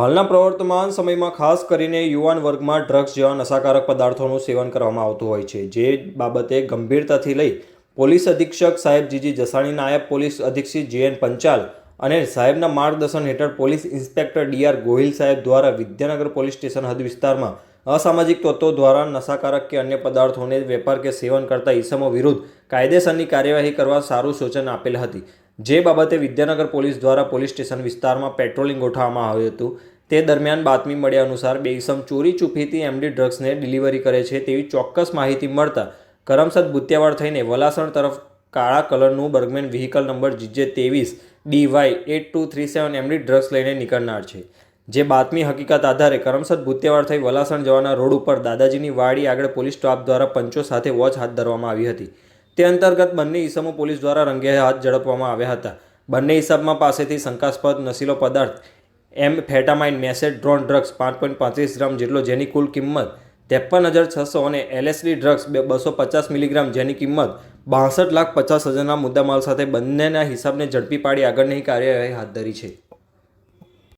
હાલના પ્રવર્તમાન સમયમાં ખાસ કરીને યુવાન વર્ગમાં ડ્રગ્સ જેવા નશાકારક પદાર્થોનું સેવન કરવામાં આવતું હોય છે, જે બાબતે ગંભીરતાથી લઈ પોલીસ અધિક્ષક સાહેબ જીજી જસાણી, નાયબ પોલીસ અધિક્ષક જીએન પંચાલ અને સાહેબના માર્ગદર્શન હેઠળ પોલીસ ઇન્સ્પેક્ટર ડીઆર ગોહિલ સાહેબ દ્વારા વિદ્યાનગર પોલીસ સ્ટેશન હદ વિસ્તારમાં અસામાજિક તત્વો દ્વારા નશાકારક કે અન્ય પદાર્થોને વેપાર કે સેવન કરતા ઈસમો વિરુદ્ધ કાયદેસરની કાર્યવાહી કરવા સારું સૂચન આપેલ હતી. જે બાબતે વિદ્યાનગર પોલીસ દ્વારા પોલીસ સ્ટેશન વિસ્તારમાં પેટ્રોલિંગ ગોઠવવામાં આવ્યું હતું, તે દરમિયાન બાતમી મળ્યા અનુસાર બે ઈસમ ચોરી ચૂપીથી એમડી ડ્રગ્સને ડિલિવરી કરે છે તેવી ચોક્કસ માહિતી મળતા કરમસદ બુત્યાવાડ થઈને વલાસણ તરફ કાળા કલરનું બર્ગમેન વ્હીકલ નંબર જીજે ત્રેવીસ D Y eight two three seven MD drugs લઈને નીકળનાર છે. જે બાતમી હકીકત આધારે કરમસદ બુત્યાવાડ થઈ વલાસણ જવાના રોડ ઉપર દાદાજીની વાડી આગળ પોલીસ સ્ટાફ દ્વારા પંચો સાથે વોચ હાથ ધરવામાં આવી હતી. તે અંતર્ગત બંને ઈસમો પોલીસ દ્વારા રંગે હાથ ઝડપવામાં આવ્યા હતા. બંને ઈસમમાં પાસેથી શંકાસ્પદ નશીલો પદાર્થ, એમ ફેટામાઇન, મેસેજ, ડ્રોન ડ્રગ્સ, પાંચ પોઈન્ટ પાંત્રીસ ગ્રામ જેટલો જેની કુલ કિંમત ત્રેપન હજાર છસો અને એલએસડી ડ્રગ્સ બસો પચાસ મિલીગ્રામ જેની કિંમત બાસઠ લાખ પચાસ હજારના મુદ્દામાલ સાથે બંનેના હિસાબને ઝડપી પાડી આગળની કાર્યવાહી હાથ ધરી છે.